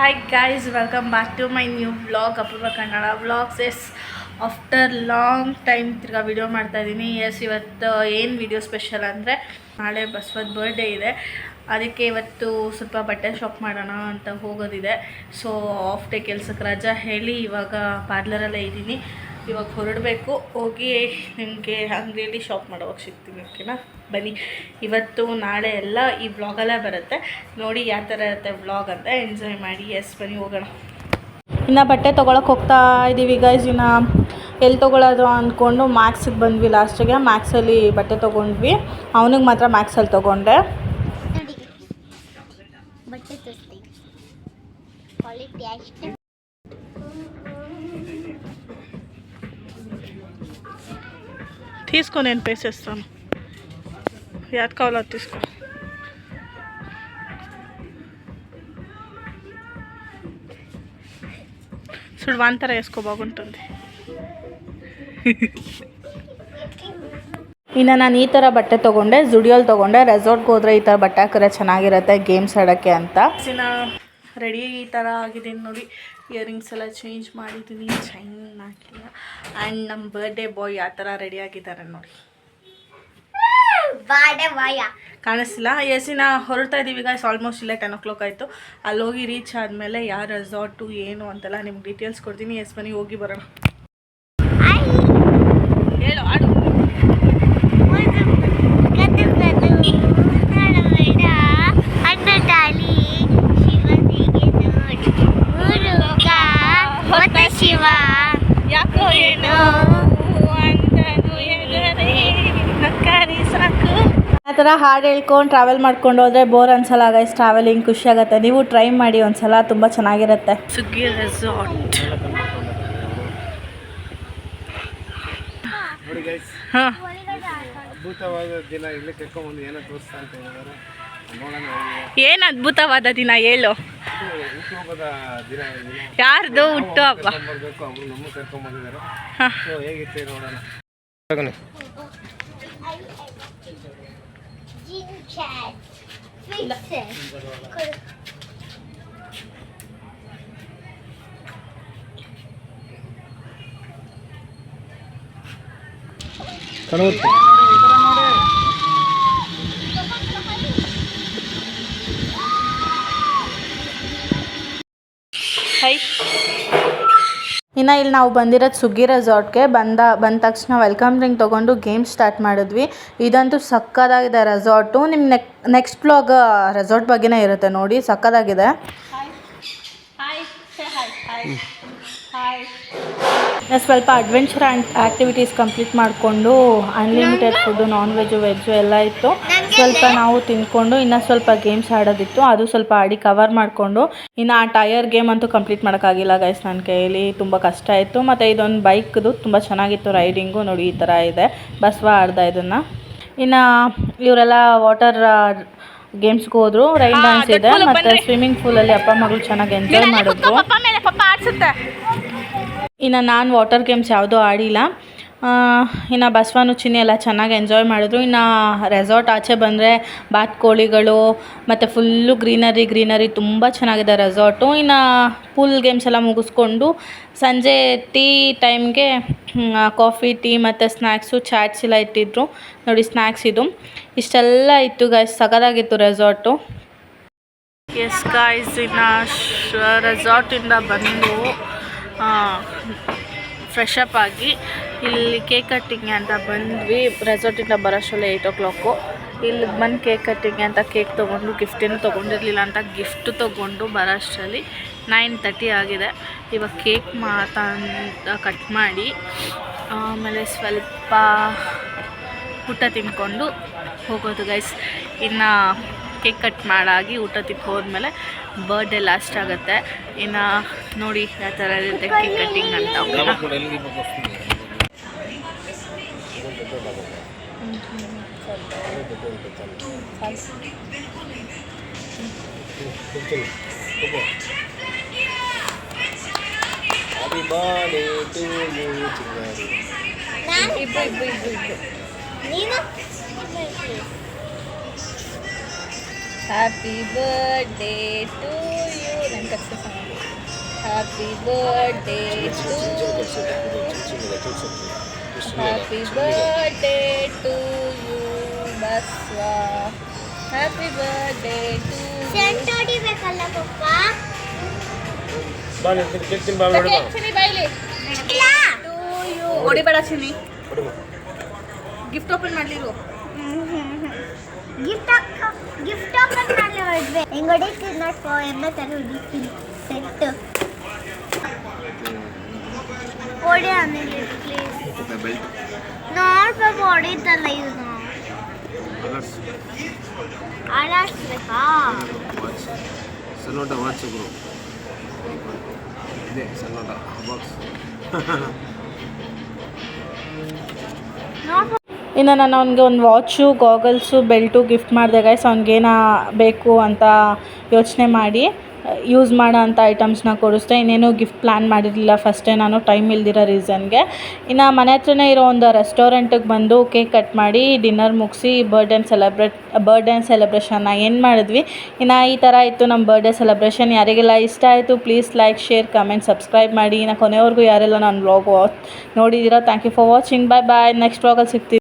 Hi guys welcome back to my new vlog Apoorva Kannada vlogs yes after long time ತಿರ್ಗಾ video ಮಾಡ್ತಾ ಇದ್ದೀನಿ S ಇವತ್ತು ಏನು video special ಅಂದರೆ ನಾಳೆ ಬಸವದ ಬರ್ಡೇ ಇದೆ. ಅದಕ್ಕೆ ಇವತ್ತು ಸ್ವಲ್ಪ ಬಟ್ಟೆ ಶಾಪ್ ಮಾಡೋಣ ಅಂತ ಹೋಗೋದಿದೆ. ಸೊ ಆಫ್ ಡೇ ಕೆಲ್ಸಕ್ಕೆ ರಜಾ ಹೇಳಿ ಇವಾಗ ಪಾರ್ಲರಲ್ಲೇ ಇದ್ದೀನಿ. ಇವಾಗ ಹೊರಡಬೇಕು, ಹೋಗಿ ನಿಮಗೆ ಅಂಗಡಿಯಲ್ಲಿ ಶಾಪ್ ಮಾಡೋವಾಗ ಸಿಗ್ತೀನಿ ಓಕೆನಾ ಬನ್ನಿ. ಇವತ್ತು, ನಾಳೆ ಎಲ್ಲ ಈ ವ್ಲಾಗಲ್ಲೇ ಬರುತ್ತೆ. ನೋಡಿ ಯಾವ ಥರ ಇರುತ್ತೆ ವ್ಲಾಗ್ ಅಂತ ಎಂಜಾಯ್ ಮಾಡಿ. ಎಸ್ ಬನ್ನಿ, ಹೋಗೋಣ. ಇನ್ನು ಬಟ್ಟೆ ತೊಗೊಳಕ್ಕೆ ಹೋಗ್ತಾ ಇದ್ದೀವಿ ಗೈಸ್ ಇನ್ನು ಎಲ್ಲಿ ತೊಗೊಳೋದು ಅಂದ್ಕೊಂಡು ಮ್ಯಾಕ್ಸಿಗೆ ಬಂದ್ವಿ ಲಾಸ್ಟಿಗೆ ಮ್ಯಾಕ್ಸಲ್ಲಿ ಬಟ್ಟೆ ತೊಗೊಂಡ್ವಿ. ಅವನಿಗೆ ಮಾತ್ರ ಮ್ಯಾಕ್ಸಲ್ಲಿ ತೊಗೊಂಡೆ. ಬಟ್ಟೆ తీసుకో నేను పేసేస్తాను యాద్ కావాలో అది తీసుకో చూడు వంతర వేసుకో బాగుంటుంది ಇನ್ನು ನಾನು ಈ ಥರ ಬಟ್ಟೆ ತೊಗೊಂಡೆ ಜುಡಿಯೋಲ್ಲಿ ತೊಗೊಂಡೆ ರೆಸಾರ್ಟ್ಗೆ ಹೋದ್ರೆ ಈ ಥರ ಬಟ್ಟೆ ಹಾಕಿದ್ರೆ ಚೆನ್ನಾಗಿರುತ್ತೆ ಗೇಮ್ಸ್ ಆಡೋಕ್ಕೆ ಅಂತ ರೆಡಿ ಈ ಥರ ಆಗಿದೆ ನೋಡಿ. ಇಯರಿಂಗ್ಸ್ ಎಲ್ಲ ಚೇಂಜ್ ಮಾಡಿದ್ದೀನಿ ಚೈನ್ ಹಾಕಿಲ್ಲ. ಆ್ಯಂಡ್ ನಮ್ಮ ಬರ್ಡೇ ಬಾಯ್ ಯಾವ ಥರ ರೆಡಿ ಆಗಿದ್ದಾರೆ ನೋಡಿ. ಕಾಣಿಸ್ತಿಲ್ಲ? ಎಸಿನ ಹೊರಡ್ತಾ ಇದ್ದೀವಿ ಈಗ ಆಲ್ಮೋಸ್ಟ್ ಇಲ್ಲೇ ಟೆನ್ ಓ ಕ್ಲಾಕ್ ಆಯಿತು. ಅಲ್ಲಿ ಹೋಗಿ ರೀಚ್ ಆದಮೇಲೆ ಯಾವ ರೆಸಾರ್ಟು ಏನು ಅಂತೆಲ್ಲ ನಿಮ್ಗೆ ಡೀಟೇಲ್ಸ್ ಕೊಡ್ತೀನಿ. ಎಸ್ ಬನ್ನಿ ಹೋಗಿ ಬರೋಣ. ಶಿವ ಯಾಕೋ ಏನು ಅಂತನು ಎದುರೇ ನಕ್ಕರಿ ಸಾಕು. ಆ ಥರ ಹಾಡು ಹೇಳ್ಕೊಂಡು ಟ್ರಾವೆಲ್ ಮಾಡ್ಕೊಂಡು ಹೋದ್ರೆ ಬೋರ್ ಅನ್ಸಲ್ಲ ಗೈಸ್ ಟ್ರಾವೆಲಿಂಗ್ ಖುಷಿ ಆಗುತ್ತೆ. ನೀವು ಟ್ರೈ ಮಾಡಿ ಒಂದ್ಸಲ ತುಂಬ ಚೆನ್ನಾಗಿರುತ್ತೆ. ಸುಗ್ಗಿ ರೆಸಾರ್ಟ್ ಹಾಂ. ಅದ್ಭುತವಾದ ದಿನ. ಇಲ್ಲಿ ಕರ್ಕೊಂಡ್ಬಂದು ಏನೋ ತೋರಿಸ್ತಾ ಅಂತ ಹೇಳಿದ್ದಾರೆ ನೋಡೋಣ ಏನು ಅದ್ಭುತವಾದ ದಿನ ಹೇಳು. ಇದು ಹುಟ್ಟುಹಬ್ಬದ ದಿನ ದಿನ ಯಾರ್ದು ಹುಟ್ಟು ಹಬ್ಬ ಕರ್ಕೊಂಬರ್ಬೇಕು ಇನ್ನು ಇಲ್ಲಿ ನಾವು ಬಂದಿರೋದು ಸುಗ್ಗಿ ರೆಸಾರ್ಟ್ಗೆ ಬಂದ ಬಂದ ತಕ್ಷಣ ವೆಲ್ಕಮ್ ಡ್ರಿಂಕ್ ತೊಗೊಂಡು ಗೇಮ್ ಸ್ಟಾರ್ಟ್ ಮಾಡಿದ್ವಿ. ಇದಂತೂ ಸಕ್ಕದಾಗಿದೆ ರೆಸಾರ್ಟು ನಿಮ್ಮ ನೆಕ್ ನೆಕ್ಸ್ಟ್ ಬ್ಲಾಗ್ ರೆಸಾರ್ಟ್ ಬಗ್ಗೆನೇ ಇರುತ್ತೆ ನೋಡಿ. ಸಕ್ಕದಾಗಿದೆ. ಸ್ವಲ್ಪ ಅಡ್ವೆಂಚರ್ ಆ್ಯಂಡ್ ಆ್ಯಕ್ಟಿವಿಟೀಸ್ ಕಂಪ್ಲೀಟ್ ಮಾಡಿಕೊಂಡು unlimited food non veg veg ಎಲ್ಲ ಇತ್ತು. ಸ್ವಲ್ಪ ನಾವು ತಿಂದ್ಕೊಂಡು ಇನ್ನು ಸ್ವಲ್ಪ ಗೇಮ್ಸ್ ಆಡೋದಿತ್ತು. ಅದು ಸ್ವಲ್ಪ ಆಡಿ ಕವರ್ ಮಾಡಿಕೊಂಡು ಇನ್ನು ಆ ಟಯರ್ ಗೇಮ್ ಅಂತೂ ಕಂಪ್ಲೀಟ್ ಮಾಡೋಕ್ಕಾಗಿಲ್ಲ ಗೈಸ್ ನನ್ನ ಕೈಯಲ್ಲಿ. ತುಂಬ ಕಷ್ಟ ಆಯಿತು. ಮತ್ತು ಇದೊಂದು ಬೈಕ್ದು ತುಂಬ ಚೆನ್ನಾಗಿತ್ತು ರೈಡಿಂಗು ನೋಡಿ ಈ ಥರ ಇದೆ. ಬಸ್ವ ಆಡ್ದ ಇದನ್ನು. ಇನ್ನು ಇವರೆಲ್ಲ ವಾಟರ್ ಗೇಮ್ಸ್ಗೆ ಹೋದ್ರು. ರೈನ್ ಡ್ಯಾನ್ಸ್ ಇದೆ. ಮತ್ತು ಸ್ವಿಮ್ಮಿಂಗ್ ಪೂಲಲ್ಲಿ ಅಪ್ಪ ಮಗಳು ಚೆನ್ನಾಗಿ ಎಂಜಾಯ್ ಮಾಡಿದ್ರು. ಇನ್ನು ನಾನು ವಾಟರ್ ಗೇಮ್ಸ್ ಯಾವುದೂ ಆಡಿಲ್ಲ. ಇನ್ನು ಬಸವನು ಚಿನ್ನಿ ಎಲ್ಲ ಚೆನ್ನಾಗಿ ಎಂಜಾಯ್ ಮಾಡಿದ್ರು. ಇನ್ನು ರೆಸಾರ್ಟ್ ಆಚೆ ಬಂದರೆ ಬಾತ್ಕೋಳಿಗಳು ಮತ್ತು ಫುಲ್ಲು ಗ್ರೀನರಿ ಗ್ರೀನರಿ ತುಂಬ ಚೆನ್ನಾಗಿದೆ ರೆಸಾರ್ಟು ಇನ್ನು ಪೂಲ್ ಗೇಮ್ಸ್ ಎಲ್ಲ ಮುಗಿಸ್ಕೊಂಡು ಸಂಜೆ ಟೀ ಟೈಮ್ಗೆ ಕಾಫಿ ಟೀ ಮತ್ತು ಸ್ನ್ಯಾಕ್ಸು ಚಾಟ್ಸ್ ಎಲ್ಲ ಇಟ್ಟಿದ್ರು. ನೋಡಿ ಸ್ನ್ಯಾಕ್ಸ್ ಇದು. ಇಷ್ಟೆಲ್ಲ ಇತ್ತು ಗಾಯ್ಸ್ ಸಗದಾಗಿತ್ತು ರೆಸಾರ್ಟು ಎಸ್ ಗಾಯ್ಸ್ ಇನ್ನು ರೆಸಾರ್ಟಿಂದ ಬಂದು ಫ್ರೆಶ್ ಅಪ್ ಆಗಿ ಇಲ್ಲಿ ಕೇಕ್ ಕಟ್ಟಿಂಗ್ ಅಂತ ಬಂದ್ವಿ. ರೆಸಾರ್ಟಿಂದ ಬರೋಷ್ಟರಲ್ಲಿ ಏಯ್ಟ್ ಓ ಕ್ಲಾಕು ಇಲ್ಲಿ ಬಂದು ಕೇಕ್ ಕಟ್ಟಿಂಗ್ ಅಂತ ಕೇಕ್ ತೊಗೊಂಡು ಗಿಫ್ಟೇನು ತೊಗೊಂಡಿರಲಿಲ್ಲ ಅಂತ ಗಿಫ್ಟ್ ತೊಗೊಂಡು ಬರೋಷ್ಟರಲ್ಲಿ ನೈನ್ ತರ್ಟಿ ಆಗಿದೆ. ಇವಾಗ ಕೇಕ್ ಮಾತಾ ಕಟ್ ಮಾಡಿ, ಆಮೇಲೆ ಸ್ವಲ್ಪ ಊಟ ತಿನ್ಕೊಂಡು ಹೋಗೋದು ಗೈಸ್ ಇನ್ನು ಕೇಕ್ ಕಟ್ ಮಾಡಾಗಿ ಊಟ ತಿಂದು ಹೋದ್ಮೇಲೆ ಬರ್ಡೇ ಲಾಸ್ಟ್ ಆಗುತ್ತೆ. ಇನ್ನು ನೋಡಿ ಯಾವ ಥರ ಇರುತ್ತೆ ಕೇಕ್ ಕಟ್ಟಿಂಗ್ ಅಂತ. Happy birthday to you, Chingari. Ibu, ibu, ibu, ibu. Happy birthday to you. Sama. Happy birthday to you. Birthday to you ನನ್ನ ಕಷ್ಟ happy birthday to happy birthday to you Basava happy birthday to scent ಹೊಡಿಬೇಕಲ್ಲ ಪಪ್ಪ ಚಿನಿ ಬಾಯ್ಲಿ to you ಹೊಡಿಬೇಡ ಚಿನಿ gift open ಮಾಡ್ಲಿರು gift gift open ಮಾಡಲಿ ಹೊಡ್ವೆ ಹೆಂಗ್ ಹೊಡಿತೀನಿ ನೋಡ್ಕೋ ಎಮ್ಮೆ ಥರ ಹೊಡಿತೀನಿ ಸೆಟ್ ಹೊಡಿ ಆಮೇಲೆ ಪ್ಲೀಸ್ ಬೆಲ್ಟ್ ನೋಡ್ಬೇಕು ಹೊಡಿತಲ್ಲ ಇವನು ಆಡಾಡ್ಸ್ಬೇಕಾ ವಾಚ್ ಸಣ್ಣೋಟ ವಾಚ್ ಗುರು ಇದೆ ಸಣ್ಣೋಟ ಬಾಕ್ಸ್ ನೋಡ್ಬೇಕು ಇನ್ನು ನಾನು ಅವ್ನಿಗೆ ಒಂದು ವಾಚು ಗಾಗಲ್ಸು ಬೆಲ್ಟು ಗಿಫ್ಟ್ ಮಾಡಿದೆ ಗೈಸ್ ಏನ ಬೇಕು ಅಂತ ಯೋಚನೆ ಮಾಡಿ ಯೂಸ್ ಮಾಡೋ ಅಂಥ ಐಟಮ್ಸ್ನ ಕೊಡಿಸ್ದೆ. ಇನ್ನೇನು ಗಿಫ್ಟ್ ಪ್ಲ್ಯಾನ್ ಮಾಡಿರಲಿಲ್ಲ ಫಸ್ಟೇ ನಾನು ಟೈಮ್ ಇಲ್ದಿರೋ ರೀಸನ್ಗೆ ಇನ್ನು ಮನೆ ಹತ್ರನೇ ಇರೋ ಒಂದು ರೆಸ್ಟೋರೆಂಟಿಗೆ ಬಂದು ಕೇಕ್ ಕಟ್ ಮಾಡಿ ಡಿನ್ನರ್ ಮುಗಿಸಿ ಬರ್ಡೇ ಸೆಲೆಬ್ರೇಟ್ ಬರ್ಡೇ ಸೆಲೆಬ್ರೇಷನ್ನ ಏನು ಮಾಡಿದ್ವಿ. ಇನ್ನು ಈ ಥರ ಇತ್ತು ನಮ್ಮ ಬರ್ಡೇ ಸೆಲೆಬ್ರೇಷನ್ ಯಾರಿಗೆಲ್ಲ ಇಷ್ಟ ಆಯಿತು please like share comment subscribe ಮಾಡಿ. ಇನ್ನು ಕೊನೆವರೆಗೂ ಯಾರೆಲ್ಲ ನನ್ನ ವ್ಲಾಗ್ ನೋಡಿದ್ದೀರಾ thank you for watching bye bye next ವ್ಲಾಗಲ್ಲಿ ಸಿಗ್ತೀವಿ.